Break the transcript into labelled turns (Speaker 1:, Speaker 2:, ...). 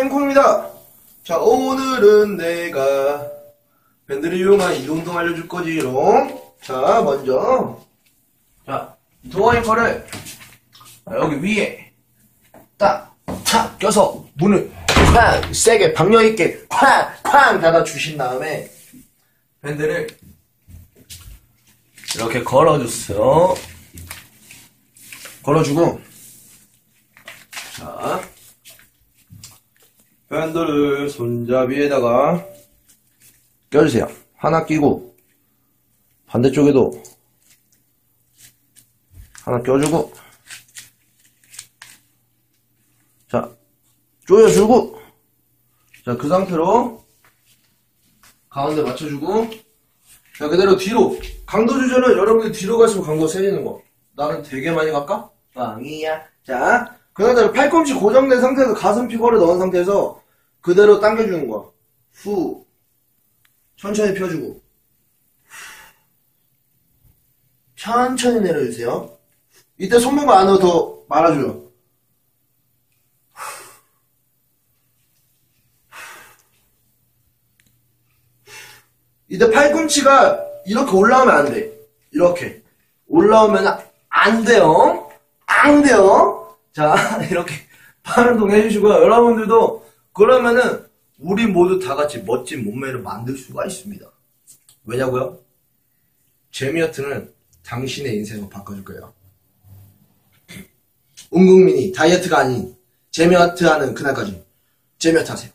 Speaker 1: 땡콩입니다. 자, 오늘은 내가 밴드를 이용한 이동동 알려줄 거지롱. 자, 먼저. 자, 드워잉커를 여기 위에 딱, 탁 껴서 문을 쾅! 세게 박력 있게 쾅! 쾅! 닫아 주신 다음에 밴드를 이렇게 걸어줬어요. 걸어주고 자 밴드를 손잡이에다가 껴주세요. 하나 끼고 반대쪽에도 하나 껴주고 자 조여주고 자 그 상태로 가운데 맞춰주고 자 그대로 뒤로 강도 조절은 여러분들 뒤로 갈수록 강도 세지는 거 나는 되게 많이 갈까? 빵이야 자그 상태로 팔꿈치 고정된 상태에서 가슴 피거를 넣은 상태에서 그대로 당겨주는 거야 후 천천히 펴주고 천천히 내려주세요 이때 손목을 안으로 더 말아줘요 이때 팔꿈치가 이렇게 올라오면 안 돼. 이렇게. 올라오면 안 돼요. 안 돼요. 자, 이렇게 팔 운동 해주시고요. 여러분들도 그러면은 우리 모두 다 같이 멋진 몸매를 만들 수가 있습니다. 왜냐고요? 제미어트는 당신의 인생을 바꿔줄 거예요. 온 국민이 다이어트가 아닌 제미어트 하는 그날까지 제미어트 하세요.